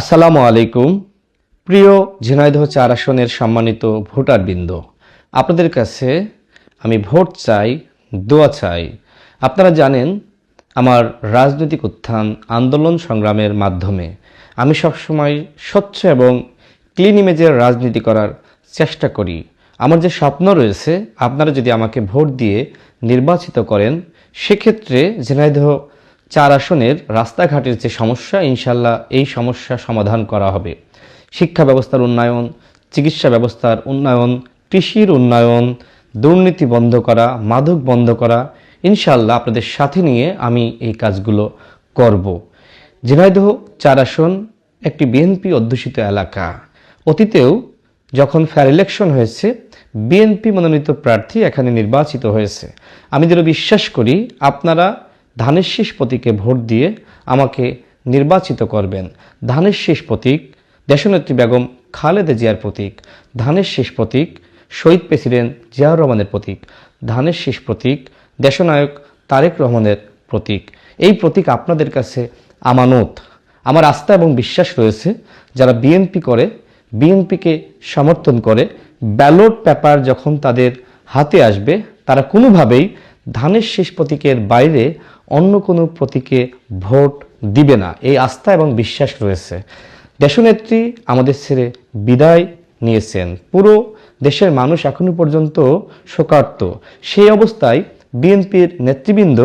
আসসালামু আলাইকুম। প্রিয় ঝিনাইদহ চার আসনের সম্মানিত ভোটারবৃন্দ, আপনাদের কাছে আমি ভোট চাই, দোয়া চাই। আপনারা জানেন, আমার রাজনৈতিক উত্থান আন্দোলন সংগ্রামের মাধ্যমে আমি সবসময় স্বচ্ছ এবং ক্লিন ইমেজের রাজনীতি করার চেষ্টা করি। আমার যে স্বপ্ন রয়েছে, আপনারা যদি আমাকে ভোট দিয়ে নির্বাচিত করেন, সেক্ষেত্রে ঝিনাইদহ চার আসনের রাস্তাঘাটের যে সমস্যা ইনশাল্লাহ এই সমস্যা সমাধান করা হবে। শিক্ষা ব্যবস্থার উন্নয়ন, চিকিৎসা ব্যবস্থার উন্নয়ন, কৃষির উন্নয়ন, দুর্নীতি বন্ধ করা, মাদক বন্ধ করা ইনশাল্লাহ আপনাদের সাথে নিয়ে আমি এই কাজগুলো করব। ঝিনাইদহ চার আসন, একটি বিএনপি অধ্যুষিত এলাকা। অতীতেও যখন ফেয়ার ইলেকশন হয়েছে, বিএনপি মনোনীত প্রার্থী এখানে নির্বাচিত হয়েছে। আমি যেন বিশ্বাস করি, আপনারা ধানের শীষ প্রতীকে ভোট দিয়ে আমাকে নির্বাচিত করবেন। ধানের শীষ প্রতীক দেশনেত্রী বেগম খালেদা জিয়ার প্রতীক ধানের শীষ প্রতীক শহীদ প্রেসিডেন্ট জিয়াউর রহমানের প্রতীক ধানের শীষ প্রতীক দেশনায়ক তারেক রহমানের প্রতীক। এই প্রতীক আপনাদের কাছে আমানত। আমার আস্থা এবং বিশ্বাস রয়েছে, যারা বিএনপি করে, বিএনপিকে সমর্থন করে, ব্যালট পেপার যখন তাদের হাতে আসবে, তারা কোনোভাবেই ধানের শেষ প্রতীকের বাইরে অন্য কোনো প্রতীকে ভোট দিবে না। এই আস্থা এবং বিশ্বাস রয়েছে। দেশনেত্রী আমাদের ছেড়ে বিদায় নিয়েছেন। পুরো দেশের মানুষ এখনও পর্যন্ত শোকার্ত। সেই অবস্থায় বিএনপির নেতৃবৃন্দ,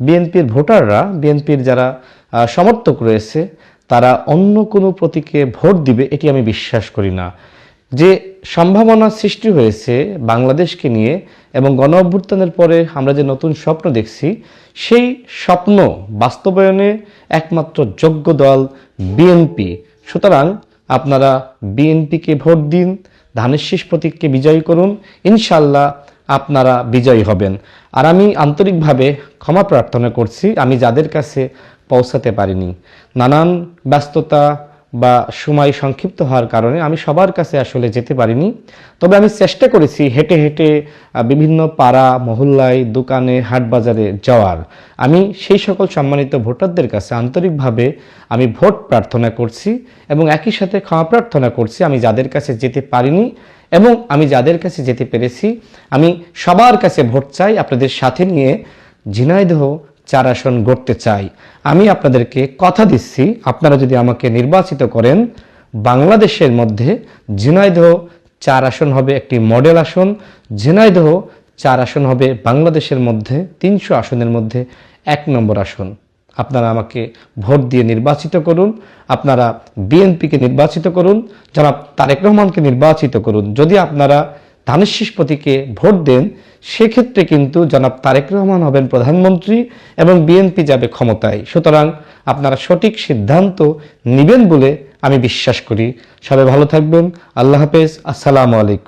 বিএনপির ভোটাররা, বিএনপির যারা সমর্থক রয়েছে, তারা অন্য কোনো প্রতীকে ভোট দিবে এটি আমি বিশ্বাস করি না। যে সম্ভাবনা সৃষ্টি হয়েছে বাংলাদেশকে নিয়ে এবং গণ অভ্যুত্থানের পরে আমরা যে নতুন স্বপ্ন দেখছি, সেই স্বপ্ন বাস্তবায়নে একমাত্র যোগ্য দল বিএনপি। সুতরাং আপনারা বিএনপিকে ভোট দিন, ধানের শীষ প্রতীককে বিজয়ী করুন ইনশাল্লাহ আপনারা বিজয়ী হবেন। আর আমি আন্তরিকভাবে ক্ষমা প্রার্থনা করছি, আমি যাদের কাছে পৌঁছাতে পারিনি। নানান ব্যস্ততা বা সময় সংক্ষিপ্ত হওয়ার কারণে আমি সবার কাছে আসলে যেতে পারিনি। তবে আমি চেষ্টা করেছি হেঁটে হেঁটে বিভিন্ন পাড়া, মহল্লায়, দোকানে হাট বাজারে যাওয়ার। আমি সেই সকল সম্মানিত ভোটারদের কাছে আন্তরিকভাবে আমি ভোট প্রার্থনা করছি এবং একই সাথে ক্ষমা প্রার্থনা করছি। আমি যাদের কাছে যেতে পারিনি এবং আমি যাদের কাছে যেতে পেরেছি, আমি সবার কাছে ভোট চাই। আপনাদের সাথে নিয়ে ঝিনাইদহ চার আসন গড়তে চাই। আমি আপনাদেরকে কথা দিচ্ছি, আপনারা যদি আমাকে নির্বাচিত করেন, বাংলাদেশের মধ্যে ঝিনাইদহ চার আসন হবে একটি মডেল আসন, ঝিনাইদহ চার আসন হবে বাংলাদেশের মধ্যে তিনশো আসনের মধ্যে এক নম্বর আসন। আপনারা আমাকে ভোট দিয়ে নির্বাচিত করুন, আপনারা বিএনপিকে নির্বাচিত করুন, জনাব তারেক রহমানকে নির্বাচিত করুন। যদি আপনারা প্রতীকে ভোট দেন সেক্ষেত্রে কিন্তু জনাব তারেক রহমান হবেন প্রধানমন্ত্রী এবং বিএনপি যাবে ক্ষমতায়। সুতরাং আপনারা সঠিক সিদ্ধান্ত নেবেন বলে আমি বিশ্বাস করি। সবাই ভালো থাকবেন। আল্লাহ হাফেজ। আসসালামু আলাইকুম।